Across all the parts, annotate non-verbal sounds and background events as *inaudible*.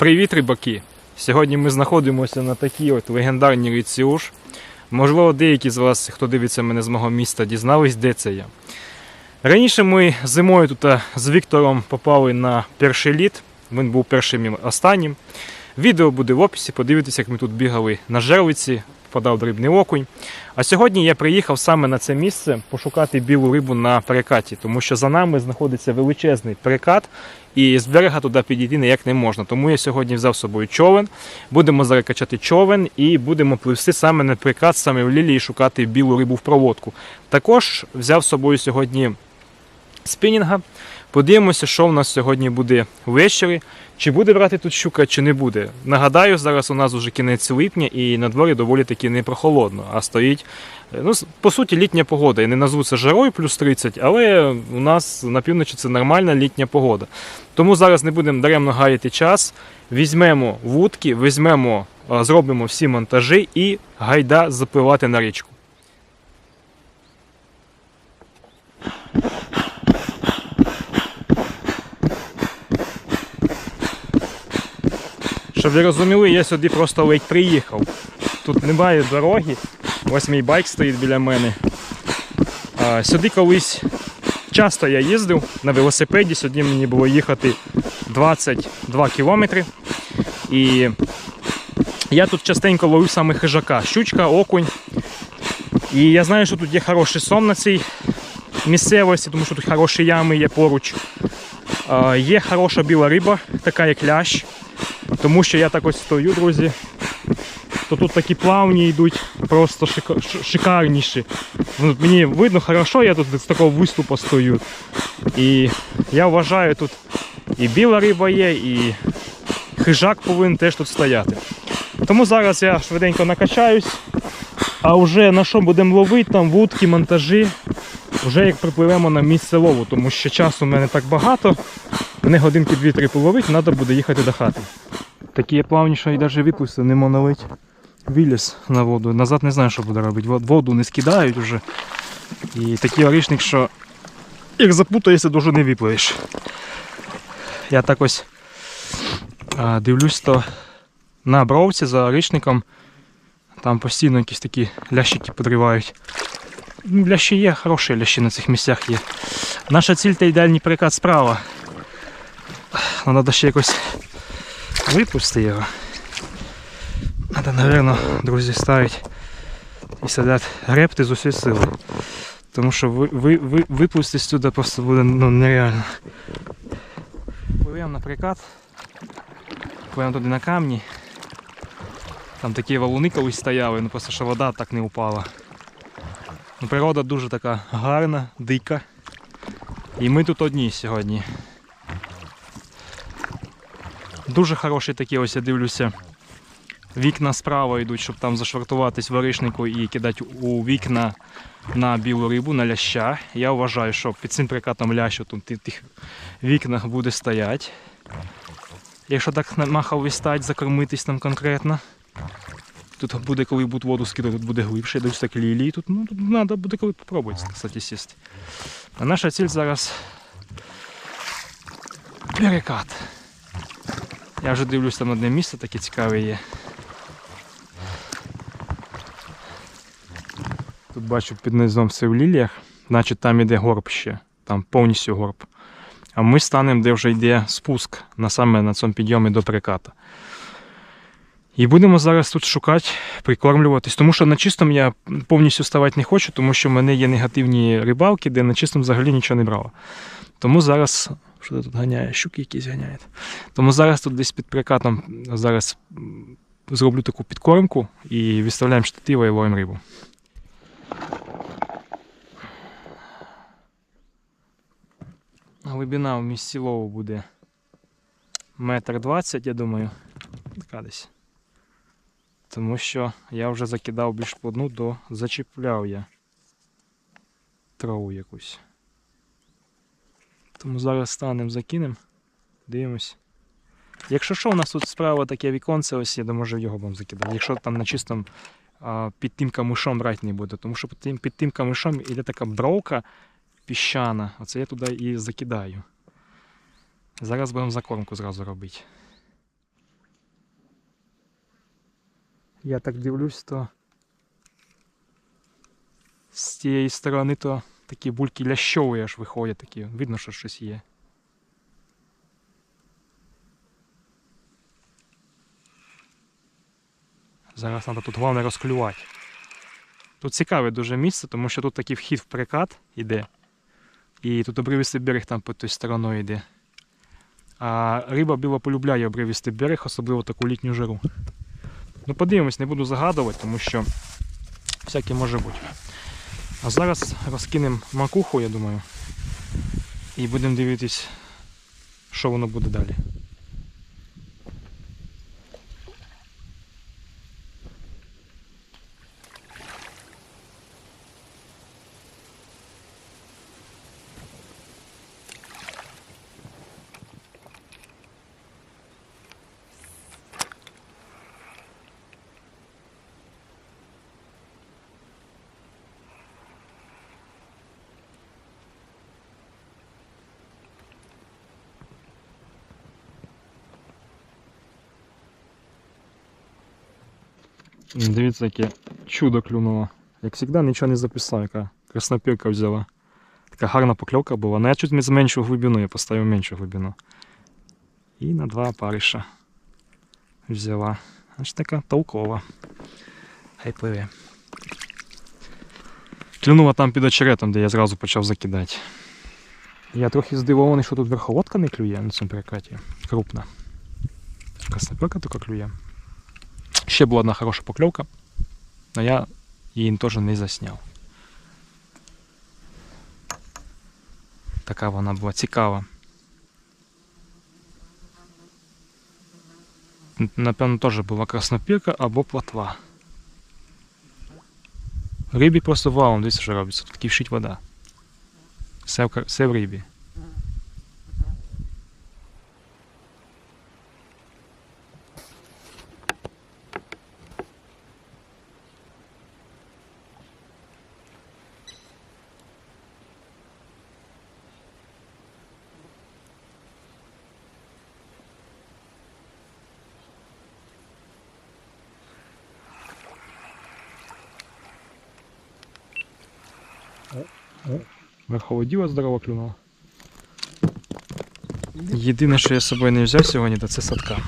Привіт, рибаки! Сьогодні ми знаходимося на такій от легендарній річці Уж. Можливо, деякі з вас, хто дивиться мене з мого міста, дізнались, де це я. Раніше ми зимою тут з Віктором попали на перший лід. Він був першим і останнім. Відео буде в описі, подивитися, як ми тут бігали на жерлиці, подав дрібний окунь. А сьогодні я приїхав саме на це місце пошукати білу рибу на перекаті, тому що за нами знаходиться величезний перекат, і з берега туди підійти ніяк не можна. Тому я сьогодні взяв з собою човен. Будемо зараз качати човен і будемо пливти саме на перекат, саме в лілії шукати білу рибу в проводку. Також взяв з собою сьогодні спінінга. Подивимося, що в нас сьогодні буде ввечері. Чи буде брати тут щука, чи не буде. Нагадаю, зараз у нас вже кінець липня і на дворі доволі таки не прохолодно, а стоїть. е, Ну, по суті, літня погода. Я не назву це жарою плюс 30, але у нас на півночі це нормальна літня погода. Тому зараз не будемо даремно гаяти час. Візьмемо вудки, візьмемо, зробимо всі монтажі і гайда запливати на річку. Щоб ви розуміли, я сюди просто ледь приїхав. Тут немає дороги. Ось мій байк стоїть біля мене. А, сюди колись часто я їздив на велосипеді. Сьогодні мені було їхати 22 кілометри. І я тут частенько ловив саме хижака. Щучка, окунь. І я знаю, що тут є хороший сон на цій місцевості, тому що тут хороші ями є поруч. Є хороша біла риба, така як лящ. Тому що я так ось стою, друзі. То тут такі плавні йдуть, просто шика- шикарніші. Ну, Мені видно хорошо, я тут з такого виступу стою. І я вважаю, тут і біла риба є, і хижак повинен теж тут стояти. Тому зараз я швиденько накачаюсь, а вже на що будемо ловити, там вудки, монтажі, вже як припливемо на місце лову, тому що часу в мене так багато. Мене годинки 2-3 половить, треба буде їхати до хати. Такі плавні, що і навіть випустив, не можна. Виліз на воду. Назад не знаю, що буде робити. Воду не скидають вже. І такий орішник, що як запутаєшся, дуже не випливеш. Я так ось а, дивлюсь, то на бровці за орішником. Там постійно якісь такі лящики подривають. Ну, Лящі є, хороші лящі на цих місцях є. Наша ціль та ідеальний перекат справа. Треба ще якось випусти його. Треба, напевно, друзі, ставити і сидять гребти з усієї сили. Тому що ви, ви, ви, випустити сюди просто буде ну, нереально. Пливемо на прикат. Пливемо туди на камні. Там такі валуни колись стояли, ну просто що вода так не упала. Ну, природа дуже така гарна, дика. І ми тут одні сьогодні. Дуже хороші такі, ось я дивлюся. Вікна справа йдуть, щоб там зашвартуватись в оришнику і кидати у вікна на білу рибу, на ляща. Я вважаю, що під цим прикатом лящу тут в тих вікнах буде стояти. Якщо так махав вистать, закормитись там конкретно. Тут буде, коли будуть воду скидати, тут буде глибше, десь так лілії. Тут, ну, тут треба буде коли попробувати, кстати, сісти. А наша ціль зараз перекат. Я вже дивлюсь там одне місце таке цікаве є. Тут бачу під низом все в ліліях, значить там іде горб ще, там повністю горб. А ми станемо, де вже йде спуск на саме на цьому підйомі до переката. І будемо зараз тут шукати, прикормлюватись, тому що на чистому я повністю ставати не хочу, тому що в мене є негативні рибалки, де на чистому взагалі нічого не брало. Тому зараз. Що тут ганяє? Щуки якісь ганяють. Тому зараз тут десь під прикатом зараз зроблю таку підкормку і відставляємо штатива і ловимо рибу. Глибина в місці лову буде метр двадцять, я думаю. Така десь. Тому що я вже закидав більш по дну, до зачіпляв я траву якусь. Тому зараз станемо, закинемо, дивимось. Якщо що, у нас тут справа таке віконце, ось я може його вам закидати. Якщо там на чистому під тим камишом брати не буде, тому що під тим, під тим камишом іде така бровка піщана. Оце я туди і закидаю. Зараз будемо закормку зразу робити. Я так дивлюсь, то з цієї сторони то такі бульки лящові аж виходять такі. Видно, що щось є. Зараз треба тут головне розклювати. Тут цікаве дуже місце, тому що тут такий вхід в перекат іде. І тут обривистий берег там по той стороною йде. А риба біла полюбляє обривистий берег, особливо таку літню жару. Ну, подивимось, не буду загадувати, тому що всяке може бути. А зараз розкинемо макуху, я думаю, і будемо дивитись, що воно буде далі. Дивіться, яке чудо клюнуло. Як завжди, нічого не записав, яка краснопірка взяла. Така гарна покльовка була. Ну я чуть зменшив глибину, я поставив меншу глибину. І на два париша взяла. Аж така толкова. Хай пливе. Клюнула там під очеретом, де я зразу почав закидати. Я трохи здивований, що тут верховодка не клює на цьому перекаті. Крупна. Краснопірка тільки клює. Ще була одна хороша покльовка, але я її теж не засняв. Така вона була цікава. Напевно, теж була краснопірка або платва. Рибі просто валом, дивіться, що робиться. Тут ківшить вода. Все в, все в рибі. Верховоділа здорово клюнула. Єдине, що я з собою не взяв сьогодні, то це садка.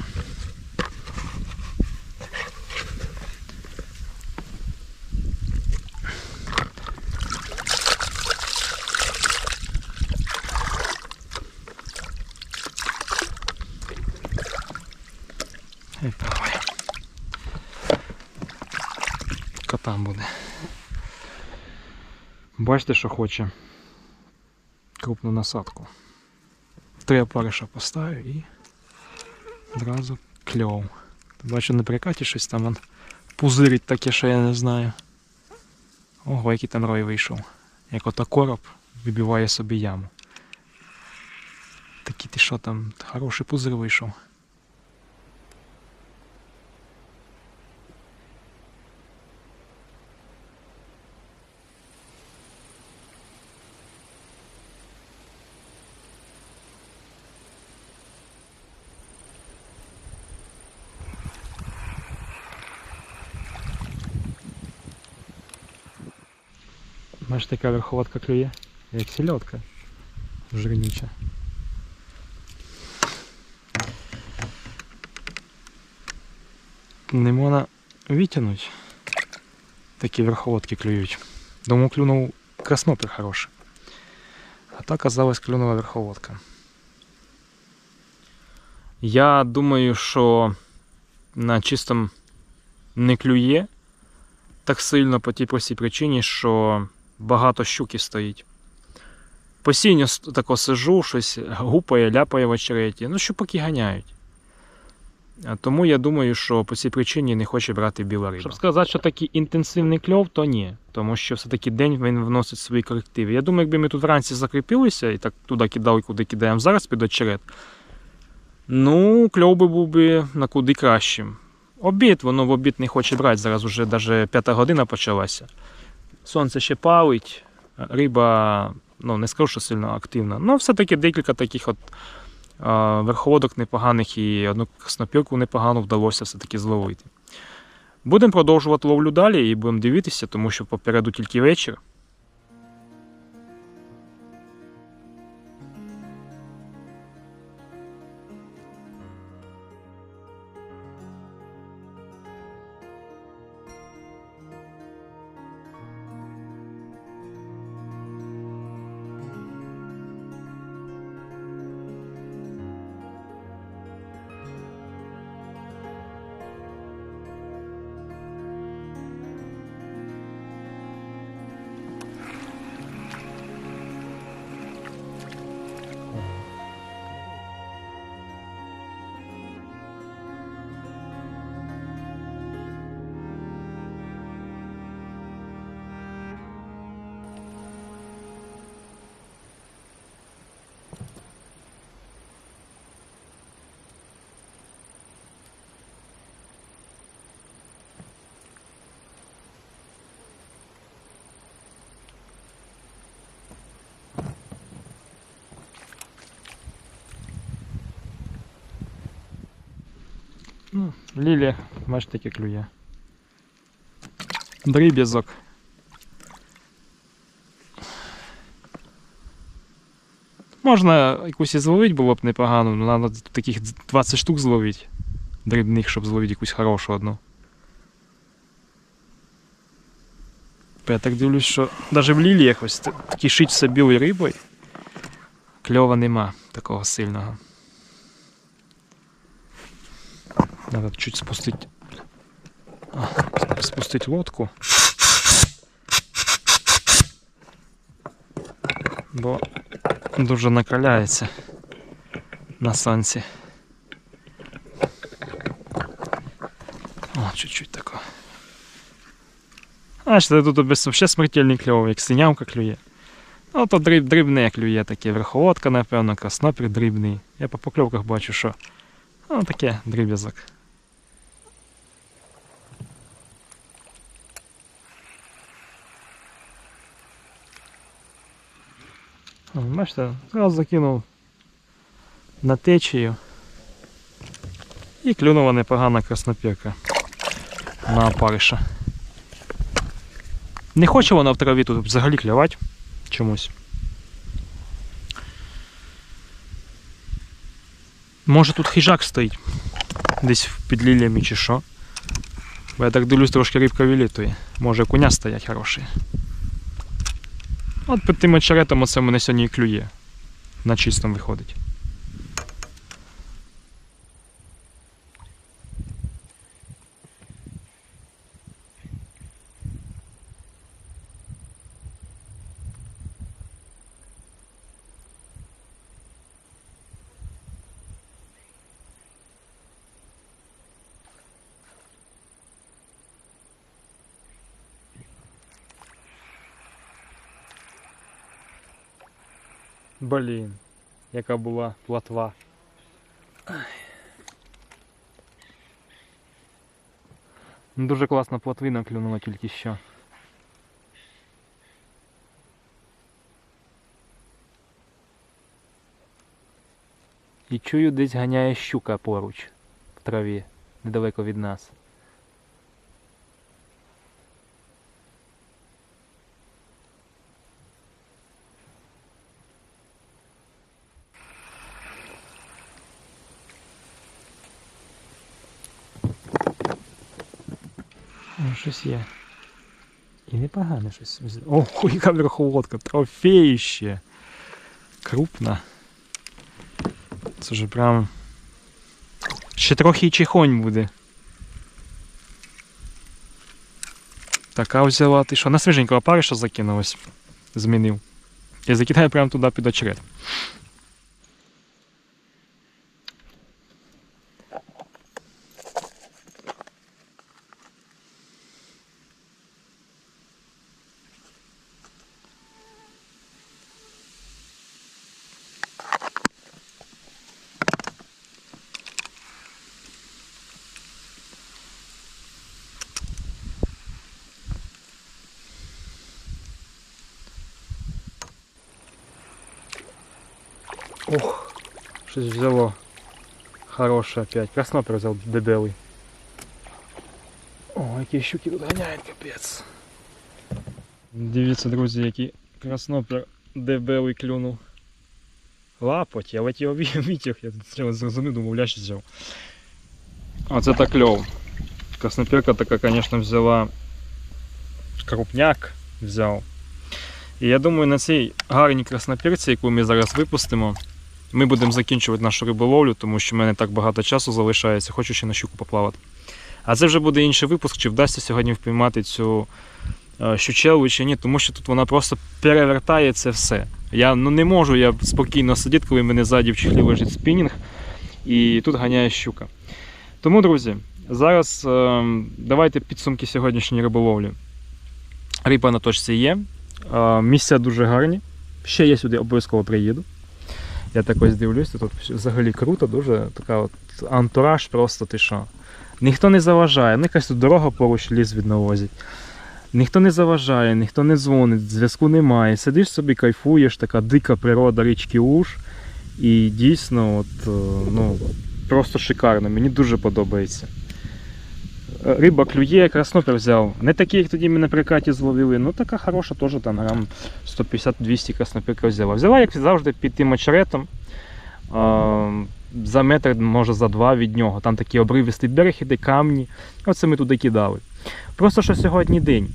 І. Котам буде. Бачите, що хоче крупну насадку. Три опариша поставив і одразу кльов. Бачу на прикаті щось там он пузирить таке, що я не знаю. Ого, який там рой вийшов. Як ото короб вибиває собі яму. Такий ти що там, хороший пузир вийшов. Знаєш, така верховодка клює, як сільотка. Жирніча. Не можна витягнути. Такі верховодки клюють. Думаю, клюнув краснопір хороший. А так оказалось клюнула верховодка. Я думаю, що на чистом не клює так сильно по тій простій причині, що багато щуки стоїть. Постійно тако сижу, щось гупає, ляпає в очереті. Ну, щупаки ганяють. Тому я думаю, що по цій причині не хоче брати біла риба. Щоб сказати, що такий інтенсивний кльов, то ні. Тому що все-таки день він вносить свої корективи. Я думаю, якби ми тут вранці закріпилися і так туди кидали, куди кидаємо зараз під очерет, ну, кльов би був би на куди кращим. Обід, воно в обід не хоче брати. Зараз вже навіть п'ята година почалася. Сонце ще палить, риба, ну не скажу, що сильно активна. Ну, все-таки декілька таких от верховодок непоганих і одну краснопірку непогану вдалося все-таки зловити. Будемо продовжувати ловлю далі і будемо дивитися, тому що попереду тільки вечір. Ну, Лілія, бачите, таке клює. Дріб'язок. Можна якусь і зловити було б непогано, але треба таких 20 штук зловити. Дрібних, щоб зловити якусь хорошу одну. Я так дивлюсь, що навіть в ліліях ось т- кишить все білою рибою. Кльова нема такого сильного. Надо чуть спустить. Спустить лодку. Бо дуже накаляється на сонці. О, чуть-чуть тако. А що тут вообще смертельний кльов, як синявка клює. Ну, то дріб, дрібне клює таке, верховодка, напевно, краснопір дрібний. Я по покльовках бачу, що ну, таке дріб'язок. Бачите, зразу закинув на течію. І клюнула непогана краснопірка на опариша. Не хоче вона в траві тут взагалі клювати чомусь. Може тут хижак стоїть десь під лілями чи що. Бо я так дивлюсь, трошки рибка вилітує. Може коня стоять хороший. От під тим очеретом оце мене сьогодні і клює. На чистому виходить. Блін, яка була платва. Дуже класна плотвина клюнула тільки що. І чую, десь ганяє щука поруч в траві, недалеко від нас. О, щось є. І непогане щось. Ого, *laughs* яка верховодка, трофеїще. Крупна. Це вже прям. Ще трохи чихонь буде. Така взяла. Ти що, на свіженького париша закинулась? Змінив. Я закидаю прямо туди під очерет. Ох, щось взяло. Хороше опять. Краснопер взял дебелый. О, які щуки тут ганяють, капець. Дивіться, друзі, який краснопер дебелий клюнув. Лапоть, я ледь його ві- *laughs* я тут зрозумів, думав, лящ взяв. Оце так кльов. Красноперка така, звісно, взяла крупняк взяв. І я думаю, на цій гарній красноперці, яку ми зараз випустимо, ми будемо закінчувати нашу риболовлю, тому що в мене так багато часу залишається, хочу ще на щуку поплавати. А це вже буде інший випуск, чи вдасться сьогодні впіймати цю е, щучелу чи ні, тому що тут вона просто перевертає це все. Я ну, не можу я спокійно сидіти, коли мене ззаді в чехлі лежить спінінг, і тут ганяє щука. Тому, друзі, зараз е, давайте підсумки сьогоднішньої риболовлі. Риба на точці є. Е, місця дуже гарні. Ще я сюди обов'язково приїду. Я так ось дивлюся, тут взагалі круто, дуже така от антураж, просто ти що. Ніхто не заважає, ну якась тут дорога поруч ліс відновозять. Ніхто не заважає, ніхто не дзвонить, зв'язку немає. Сидиш собі, кайфуєш, така дика природа річки Уж. І дійсно, от, е, ну, просто шикарно, мені дуже подобається. Риба клює, краснопер взяв. Не такий, як тоді ми на прикаті зловили, ну така хороша, теж там грам 150-200 красноперка взяла. Взяла, як завжди, під тим очеретом. За метр, може за два від нього. Там такий обривистий берег іде, камні. Оце ми туди кидали. Просто що сьогодні день.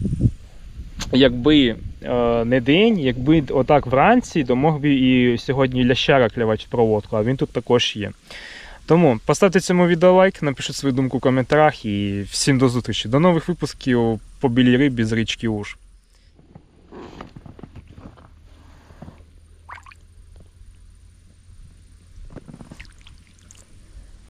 Якби е, не день, якби отак вранці, то мог би і сьогодні лящара клявати в проводку, а він тут також є. Тому поставте цьому відео лайк, напишіть свою думку в коментарях і всім до зустрічі. До нових випусків по білій рибі з річки Уж.